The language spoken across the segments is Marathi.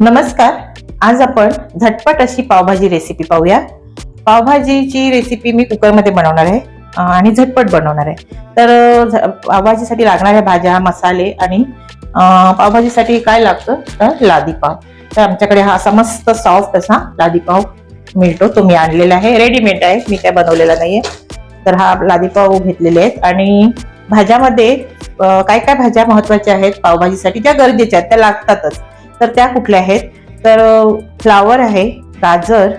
नमस्कार. आज आपण झटपट अशी पावभाजी रेसिपी पाहूया. पावभाजीची रेसिपी मी कुकरमध्ये बनवणार आहे आणि झटपट बनवणार आहे. तर झ- पावभाजीसाठी लागणाऱ्या भाज्या मसाले आणि पावभाजीसाठी काय लागतं? तर लादी पाव तर आमच्याकडे हा असा मस्त सॉफ्ट असा लादी पाव मिळतो. तो मी आणलेला आहे. रेडीमेड आहे. मी काय बनवलेला नाहीये. तर हा लादी पाव घेतलेले आहेत. आणि भाज्यामध्ये काय काय भाज्या महत्त्वाच्या आहेत पावभाजीसाठी? ज्या गरजेच्या आहेत त्या लागतातच. तर त्या कुठल्या आहेत? तर फ्लावर आहे गाजर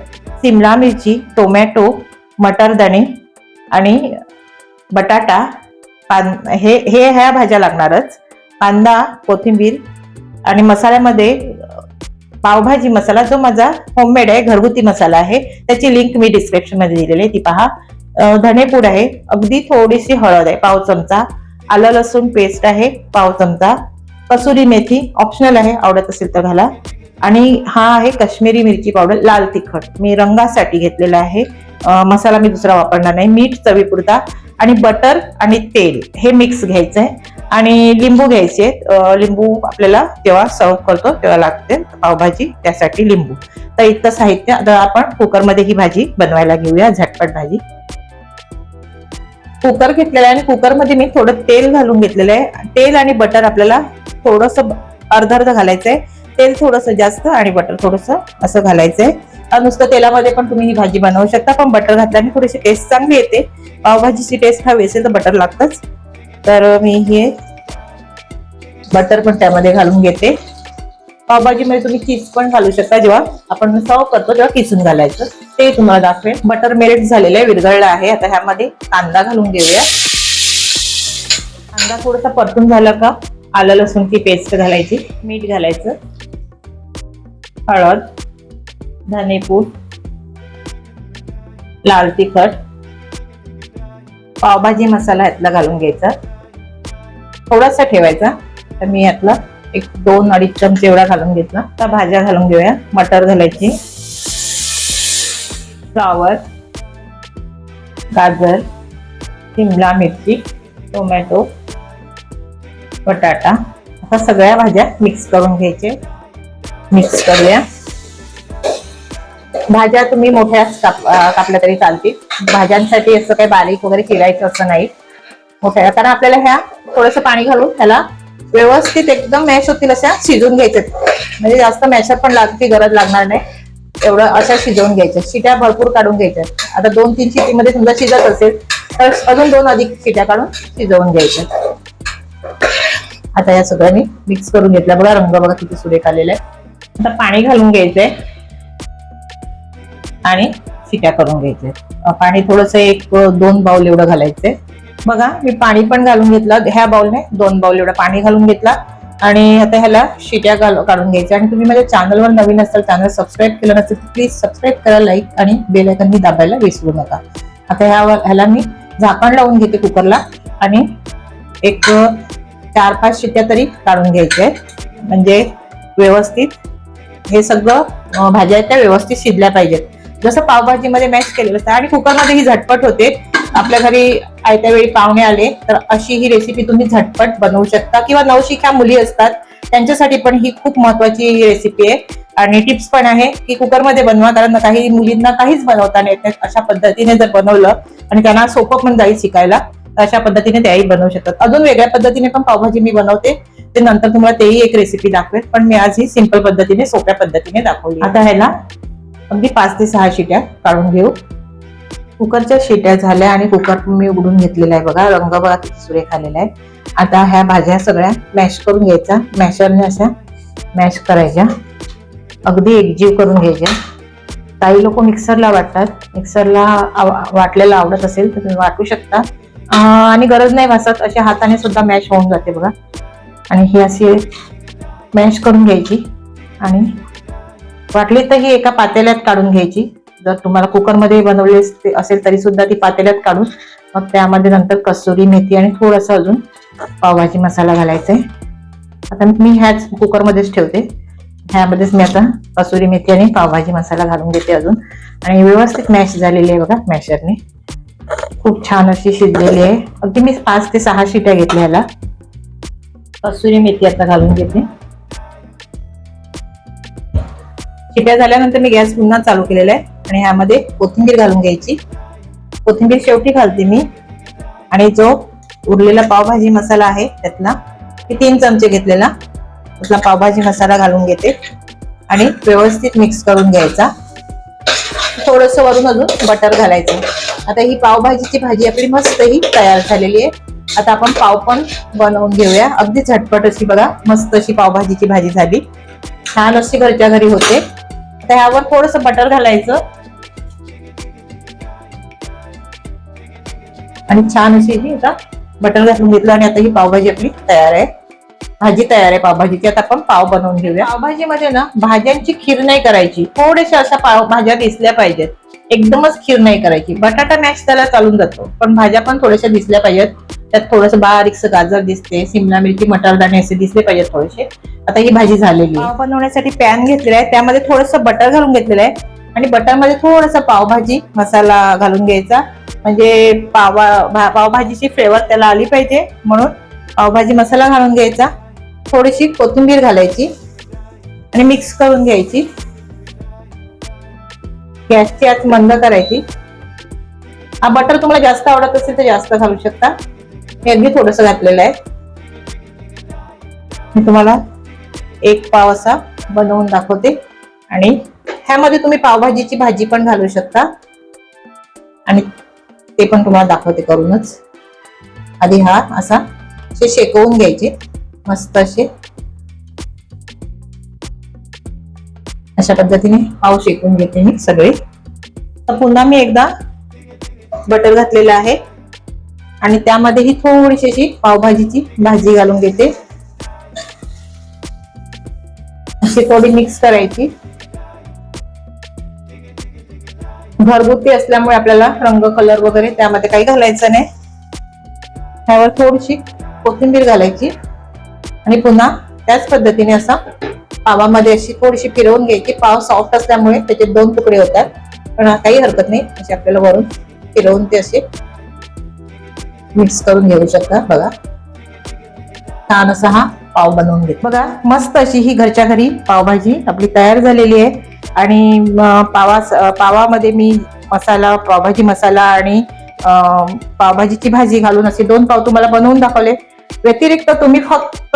सिमला मिरची टोमॅटो मटरदाणे आणि बटाटा पान हे हे ह्या भाज्या लागणारच. कांदा कोथिंबीर आणि मसाल्यामध्ये पावभाजी मसाला जो माझा होममेड आहे घरगुती मसाला आहे त्याची लिंक मी डिस्क्रिप्शनमध्ये दिलेली आहे ती पहा. धनेपूड धणेपूड आहे अगदी थोडीशी हळद आहे पाव चमचा. आलं लसूण पेस्ट आहे पाव चमचा. कसुरी मेथी ऑप्शनल आहे आवडत असेल तर घाला. आणि हा आहे काश्मीरी मिरची पावडर लाल तिखट. मी रंगासाठी घेतलेला आहे. मसाला मी दुसरा वापरणार नाही. मीठ चवीपुरता आणि बटर आणि तेल हे मिक्स घ्यायचं आहे. आणि लिंबू घ्यायचे आहेत. लिंबू आपल्याला जेव्हा सर्व करतो तेव्हा लागते पावभाजी त्यासाठी लिंबू. तर इतकं साहित्य आता आपण कुकरमध्ये ही भाजी बनवायला घेऊया झटपट भाजी. कुकर घेतलेला आहे आणि कुकरमध्ये मी थोडं तेल घालून घेतलेलं आहे. तेल आणि बटर आपल्याला थोडस अर्ध अर्ध घालायचंय. तेल थोडस जास्त आणि बटर थोडस असं घालायचंय. नुसतं तेलामध्ये पण तुम्ही ही भाजी बनवू शकता पण बटर घातल्याने थोडीशी टेस्ट चांगली येते. पावभाजीची टेस्ट हवी असेल तर बटर लागतच. तर मी हे बटर पण त्यामध्ये घालून घेते. पावभाजीमध्ये तुम्ही चीज पण घालू शकता जेव्हा आपण सर्व करतो तेव्हा किसून घालायचं. ते तुम्हाला दाखवेल बटर मेल्ट झालेलं आहे विरघळलं आहे. आता ह्यामध्ये कांदा घालून घेऊया. कांदा थोडासा परतून झाला का? आलं लसूणची पेस्ट घालायची मीठ घालायचं. हळद धनेपूड लाल तिखट पावभाजी मसाला यातला घालून घ्यायचा. थोडासा ठेवायचा. तर मी यातला एक दोन अडीच चमचे एवढा घालून घेतला. तर भाज्या घालून घेऊया. मटर घालायची. फ्लावर गाजर शिमला मिरची टोमॅटो बटाटा. आता सगळ्या भाज्या मिक्स करून घ्यायचे. मिक्स करूया. भाज्या तुम्ही मोठ्या काप कापल्या तरी चालतील. भाज्यांसाठी असं काही बारीक वगैरे चिरायचं असं नाही. मोठ्या कारण आपल्याला ह्या थोडंसं पाणी घालून ह्याला व्यवस्थित एकदम मॅश होतील अशा शिजून घ्यायचे. म्हणजे जास्त मॅशर पण लागती गरज लागणार नाही. एवढं अशा शिजवून घ्यायच्या. शिट्या भरपूर काढून घ्यायच्या. आता दोन तीन शिटीमध्ये समजा शिजत असेल तर अजून दोन अधिक शिट्या काढून शिजवून घ्यायच्या. आता या सगळ्यांनी मिक्स करून घेतला बघा रंग बघा किती सुरेख आलेला आहे. आता पाणी घालून घ्यायचंय आणि शिट्या करून घ्यायचे पाणी थोडस एक दोन बाउल एवढं घालायचंय. बघा मी पाणी पण घालून घेतलं. ह्या बाउलने दोन बाउल एवढं पाणी घालून घेतला. आणि आता ह्याला शिट्या घाल काढून घ्यायच्या आणि तुम्ही माझ्या चॅनलवर नवीन असाल चॅनल सबस्क्राईब केलं नसेल तर प्लीज सबस्क्राईब करा लाईक आणि बेल आयकनही दाबायला विसरू नका. आता ह्या ह्याला मी झाकण लावून घेते कुकरला आणि एक चार पाच शिट्या तरी काढून घ्यायच्या आहेत म्हणजे व्यवस्थित हे सगळं भाज्या आहेत त्या व्यवस्थित शिजल्या पाहिजेत. जसं पावभाजीमध्ये मॅश केलेलं असतं आणि कुकरमध्ये ही झटपट होते. आपल्या घरी आयत्या वेळी पाहुणे आले तर अशी ही रेसिपी तुम्ही झटपट बनवू शकता किंवा नवशिक्या मुली असतात त्यांच्यासाठी पण ही खूप महत्वाची रेसिपी आहे. आणि टिप्स पण आहे की कुकरमध्ये बनवा कारण काही मुलींना काहीच बनवता येत नाही. अशा पद्धतीने जर बनवलं आणि त्यांना सोपं पण जाईल शिकायला अशा पद्धतीने त्याही बनवू शकतात. अजून वेगळ्या पद्धतीने पण पावभाजी मी बनवते. ते नंतर तुम्हाला तेही एक रेसिपी दाखवेल. पण मी आज ही सिंपल पद्धतीने सोप्या पद्धतीने दाखवली आता ह्याला अगदी पाच ते सहा शिट्या काढून घेऊ. कुकरच्या शिट्या झाल्या आणि कुकर मी उघडून घेतलेला आहे बघा. रंग बघा सुरेख आलेला आहे. आता ह्या भाज्या सगळ्या मॅश करून घ्यायच्या. मॅशरने अशा मॅश करायच्या. अगदी एकजीव करून घ्यायच्या. काही लोक मिक्सरला वाटतात. मिक्सरला वाटलेलं आवडत असेल तर तुम्ही वाटू शकता. आणि गरज नाही भासत अशा हाताने सुद्धा मॅश होऊन जाते बघा. आणि ही अशी मॅश करून घ्यायची. आणि वाटली तर ही एका पातेल्यात काढून घ्यायची. जर तुम्हाला कुकरमध्ये बनवले असेल तरी सुद्धा ती पातेल्यात काढून मग त्यामध्ये नंतर कसुरी मेथी आणि थोडंसं अजून पावभाजी मसाला घालायचा आहे. आता मी ह्याच कुकरमध्येच ठेवते. ह्यामध्येच मी आता कसुरी मेथी आणि पावभाजी मसाला घालून घेते अजून. आणि व्यवस्थित मॅश झालेली आहे बघा मॅशरने खूप छान अशी शिजलेली आहे. अगदी मी पाच ते सहा शिट्या घेतल्या ह्याला. कसुरी मेथी आता घालून घेते. शिट्या झाल्यानंतर मी गॅस पुन्हा चालू केलेला आहे आणि ह्यामध्ये कोथिंबीर घालून घ्यायची. कोथिंबीर शेवटी घालते मी. आणि जो उरलेला पावभाजी मसाला आहे त्यातला मी तीन चमचे घेतलेला. त्यातला पावभाजी मसाला घालून घेते. आणि व्यवस्थित मिक्स करून घ्यायचा. थोडस वरून अजून बटर घालायचं. आता ही पावभाजीची भाजी आपली मस्त ही तयार झालेली आहे. आता आपण पाव पण बनवून घेऊया. अगदी झटपट अशी बघा मस्त अशी पावभाजीची भाजी झाली. छान अशी घरच्या घरी होते. आता ह्यावर थोडस बटर घालायचं. आणि छान अशी ही आता बटर घालून घेतलं आणि आता ही पावभाजी आपली तयार आहे. भाजी तयार आहे पावभाजीची. आता आपण पाव बनवून घेऊया. पावभाजीमध्ये ना भाज्यांची खीर नाही करायची. थोड्याशा अशा पाव भाज्या दिसल्या पाहिजेत. एकदमच खीर नाही करायची. बटाटा मॅश त्याला चालून जातो. पण भाज्या पण थोड्याशा दिसल्या पाहिजेत. त्यात थोडंसं बारीकसं गाजर दिसते सिमला मिरची मटरदाणे असे दिसले पाहिजेत थोडेसे. आता ही भाजी झालेली आहे. बनवण्यासाठी पॅन घेतलेला आहे. त्यामध्ये थोडंसं बटर घालून घेतलेलं आहे. आणि बटरमध्ये थोडासा पावभाजी मसाला घालून घ्यायचा. म्हणजे पावा पावभाजीची फ्लेवर त्याला आली पाहिजे. म्हणून पावभाजी मसाला घालून घ्यायचा. थोडीशी कोथिंबीर घालायची. आणि मिक्स करून घ्यायची. गॅसची आज मंद करायची. हा बटर तुम्हाला जास्त आवडत असेल तर जास्त घालू शकता. मी अगदी थोडस घातलेलं आहे. मी तुम्हाला एक पाव असा बनवून दाखवते. आणि ह्यामध्ये तुम्ही पावभाजीची भाजी पण घालू शकता. आणि ते पण तुम्हाला दाखवते करूनच. आधी हा असा शेकवून घ्यायचे. मस्त असे अशा पद्धतीने पाव शेकून घेते मी सगळे. तर पुन्हा मी एकदा बटर घातलेलं आहे. आणि त्यामध्ये ही थोडीशी अशी पावभाजीची भाजी घालून घेते. अशी थोडी मिक्स करायची. घरगुती असल्यामुळे आपल्याला रंग कलर वगैरे त्यामध्ये काही घालायचं नाही. ह्यावर थोडीशी कोथिंबीर घालायची. आणि पुन्हा त्याच पद्धतीने असा पावामध्ये अशी थोडीशी फिरवून घ्यायची. पाव सॉफ्ट असल्यामुळे त्याचे दोन तुकडे होतात. पण काही हरकत नाही. असे आपल्याला वरून फिरवून ते असे मिक्स करून घेऊ शकता. बघा. छान असा हा पाव बनवून घेत बघा मस्त अशी ही घरच्या घरी पावभाजी आपली तयार झालेली आहे. आणि पावा पावामध्ये मी मसाला पावभाजी मसाला आणि पावभाजीची भाजी घालून असे दोन पाव तुम्हाला बनवून दाखवले. व्यतिरिक्त तुम्ही फक्त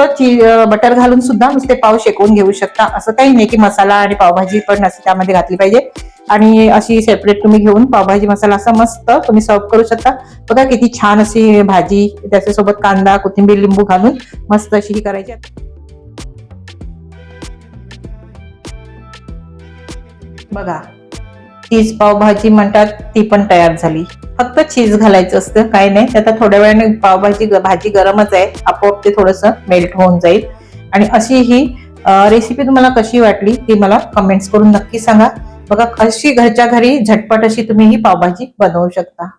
बटर घालून सुद्धा नुसते पाव शेकवून घेऊ शकता. असं काही नाही की मसाला आणि पावभाजी पण असं त्यामध्ये घातली पाहिजे. आणि अशी सेपरेट तुम्ही घेऊन पावभाजी मसाला असा मस्त तुम्ही सर्व करू शकता. बघा किती छान अशी भाजी त्याच्यासोबत कांदा कोथिंबीर लिंबू घालून मस्त अशी ही करायची. बघा. चीज पावभाजी म्हणतात ती पण तयार झाली. फक्त चीज घालायचं असतं काही नाही. आता थोड्या वेळाने पावभाजी भाजी गरमच आहे. आपोआप ते थोडस मेल्ट होऊन जाईल. आणि अशी ही रेसिपी तुम्हाला कशी वाटली ती मला कमेंट्स करून नक्की सांगा. बघा अशी घरच्या घरी झटपट अशी तुम्ही ही पावभाजी बनवू शकता.